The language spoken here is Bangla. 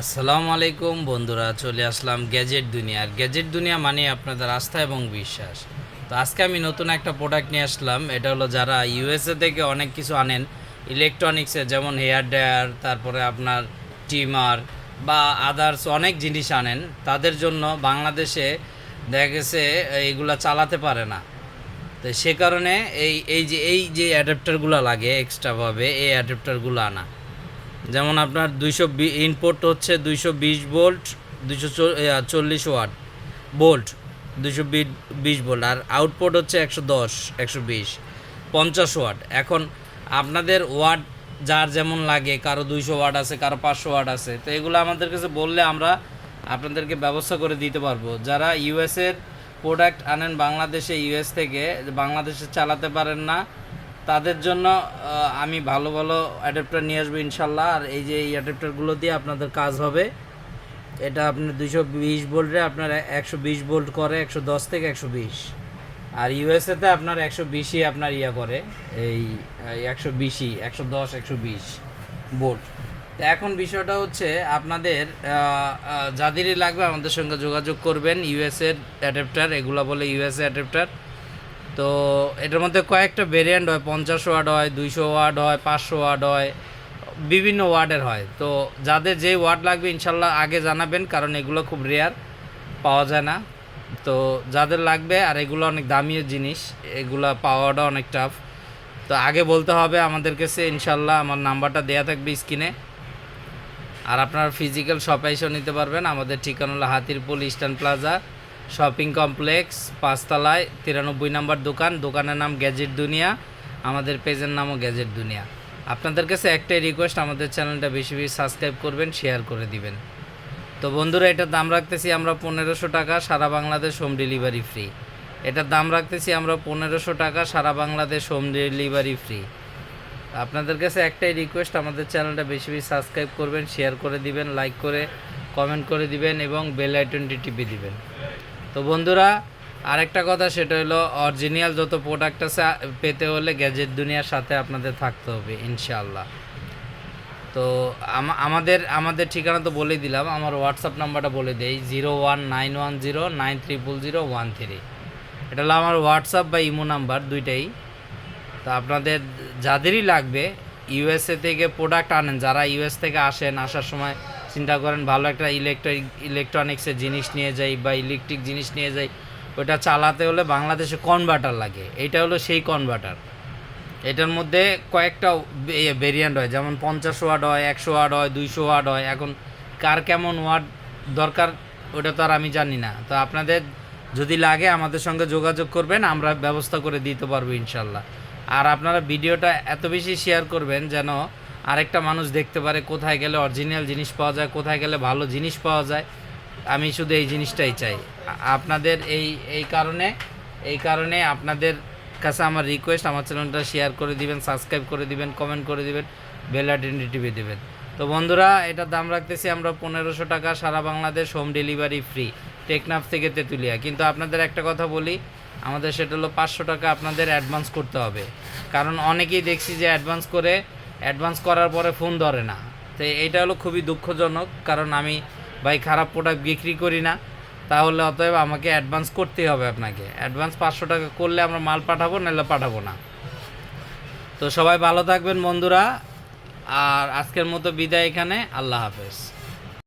আসসালামু আলাইকুম বন্ধুরা, চলে আসলাম গ্যাজেট দুনিয়া। আর গ্যাজেট দুনিয়া মানে আপনাদের আস্থা এবং বিশ্বাস। তো আজকে আমি নতুন একটা প্রোডাক্ট নিয়ে আসলাম। এটা হলো যারা ইউএসএ থেকে অনেক কিছু আনেন ইলেকট্রনিক্সের যেমন হেয়ার ড্রায়ার তারপরে আপনার টিমার বা আদার্স অনেক জিনিস আনেন। তাদের জন্য বাংলাদেশে দেখা গেছে এইগুলা চালাতে পারে না। তো সে কারণে এই এই যে এই যে অ্যাডাপ্টারগুলো লাগে এক্সট্রাভাবে এই অ্যাডাপ্টারগুলো আনা। যেমন আপনার দুইশো ইনপুট হচ্ছে দুইশো বিশ ভোল্ট দুইশো চল্লিশ ওয়াট ভোল্ট দুইশো বিশ ভোল্ট আর আউটপুট হচ্ছে একশো দশ, একশো বিশ, পঞ্চাশ ওয়াট এখন আপনাদের ওয়াট যার যেমন লাগে, কারও দুইশো ওয়াট আছে, কারও পাঁচশো ওয়াট আছে, তো এগুলো আমাদের কাছে বললে আমরা আপনাদেরকে ব্যবস্থা করে দিতে পারব। যারা ইউএসের প্রোডাক্ট আনেন বাংলাদেশে ইউএস থেকে, বাংলাদেশে চালাতে পারেন না তাদের জন্য আমি ভালো ভালো অ্যাডাপ্টার নিয়ে আসব ইনশাল্লাহ। আর এই যে এই অ্যাডাপ্টারগুলো দিয়ে আপনাদের কাজ হবে, এটা আপনার দুশো বিশ ভোল্টে আপনার একশো বিশ ভোল্ট করে, একশো দশ থেকে একশো বিশ। আর ইউএসএতে আপনার একশো বিশই আপনার ইয়া করে, এই একশো বিশই, একশো দশ, একশো বিশ ভোল্ট তো এখন বিষয়টা হচ্ছে আপনাদের যাদেরই লাগবে আমাদের সঙ্গে যোগাযোগ করবেন, ইউএসএর অ্যাডাপ্টার এগুলো বলে ইউএসএ অ্যাডাপ্টার তো এটার মধ্যে কয়েকটা ভেরিয়েন্ট হয়, পঞ্চাশ ওয়ার্ড হয়, দুইশো ওয়ার্ড হয়, পাঁচশো ওয়ার্ড হয়, বিভিন্ন ওয়ার্ডের হয়। তো যাদের যে ওয়ার্ড লাগবে ইনশাল্লাহ আগে জানাবেন, কারণ এগুলো খুব রেয়ার পাওয়া যায় না। তো যাদের লাগবে, আর এগুলো অনেক দামিও জিনিস, এগুলো পাওয়াটা অনেক টাফ তো আগে বলতে হবে আমাদের কাছে, ইনশাল্লাহ আমার নাম্বারটা দেয়া থাকবে স্ক্রিনে। আর আপনারা ফিজিক্যাল শপে এসেও নিতে পারবেন। আমাদের ঠিকানা হলো Hatirpool eastern plaza. Shopping complex, পাঁচতলায়, তিরানব্বই নাম্বার দোকান, দোকানের নাম গ্যাজেট দুনিয়া, আমাদের পেজের নামও গ্যাজেট দুনিয়া। আপনাদের কাছে একটাই রিকোয়েস্ট আমাদের চ্যানেলটা বেশি বেশি সাবস্ক্রাইব করবেন শেয়ার করে দিবেন। তো বন্ধুরা, এটার দাম রাখতেছি আমরা পনেরোশো টাকা, সারা বাংলাদেশ হোম ডেলিভারি ফ্রি এটার দাম রাখতেছি আমরা পনেরোশো টাকা, সারা বাংলাদেশ হোম ডেলিভারি ফ্রি আপনাদের কাছে একটাই রিকোয়েস্ট আমাদের চ্যানেলটা বেশি বেশি সাবস্ক্রাইব করবেন শেয়ার করে দিবেন লাইক করে কমেন্ট করে দিবেন এবং বেল আইকনটি টিপে দিবেন। তো বন্ধুরা, আরেকটা কথা সেটা হলো অরিজিনাল যত প্রোডাক্ট আছে, পেতে হলে গ্যাজেট দুনিয়ার সাথে আপনাদের থাকতে হবে, ইনশাআল্লাহ। তো আমাদের আমাদের ঠিকানা তো বলে দিলাম, আমার হোয়াটসঅ্যাপ নাম্বারটা বলে দেই zero one nine one zero nine triple zero one three এটা হলো আমার হোয়াটসঅ্যাপ বা ইমো নাম্বার, দুইটাই। তো আপনাদের যাদেরই লাগবে ইউএসএ থেকে প্রোডাক্ট আনেন, যারা ইউএস থেকে আসেন, আসার সময় চিন্তা করেন, ভালো একটা ইলেকট্রিক ইলেকট্রনিক্সের জিনিস নিয়ে যাই বা ইলেকট্রিক জিনিস নিয়ে যাই, ওটা চালাতে হলে বাংলাদেশে কনভার্টার লাগে। এটা হলো সেই কনভার্টার এটার মধ্যে কয়েকটা ভেরিয়েন্ট হয়, যেমন পঞ্চাশ ওয়াট হয়, একশো ওয়াট হয়, দুইশো ওয়াট হয়। এখন কার কেমন ওয়াট দরকার, ওটা তো আর আমি জানি না। তো আপনাদের যদি লাগে আমাদের সঙ্গে যোগাযোগ করবেন, আমরা ব্যবস্থা করে দিতে পারব ইনশাল্লাহ। আর আপনারা ভিডিওটা এত বেশি শেয়ার করবেন যেন আরেকটা মানুষ দেখতে পারে কোথায় গেলে অরিজিনাল জিনিস পাওয়া যায়, কোথায় গেলে ভালো জিনিস পাওয়া যায়। আমি শুধু এই জিনিসটাই চাই। আপনাদের এই এই কারণে এই কারণে আপনাদের কাছে আমার রিকোয়েস্ট আমার চ্যানেলটা শেয়ার করে দিবেন সাবস্ক্রাইব করে দিবেন কমেন্ট করে দিবেন বেল আইকনটি টিভি দিবেন। তো বন্ধুরা, এটার দাম রাখতেছি আমরা পনেরোশো টাকা, সারা Bangladesh home delivery free Teknaf থেকে তেঁতুলিয়া। কিন্তু আপনাদের একটা কথা বলি, আমাদের সেটা হলো পাঁচশো টাকা আপনাদের অ্যাডভান্স করতে হবে। কারণ অনেকেই দেখছি যে অ্যাডভান্স করে অ্যাডভান্স করার পরে ফোন ধরে না। তো এটা হলো খুবই দুঃখজনক, কারণ আমি, ভাই, খারাপ প্রোডাক্ট বিক্রি করি না, তাহলে অতএব আমাকে অ্যাডভান্স করতেই হবে আপনাকে। অ্যাডভান্স পাঁচশো টাকা করলে আমরা মাল পাঠাবো, নাহলে পাঠাবো না। তো সবাই ভালো থাকবেন বন্ধুরা, আর আজকের মতো বিদায় এখানে, আল্লাহ হাফেজ।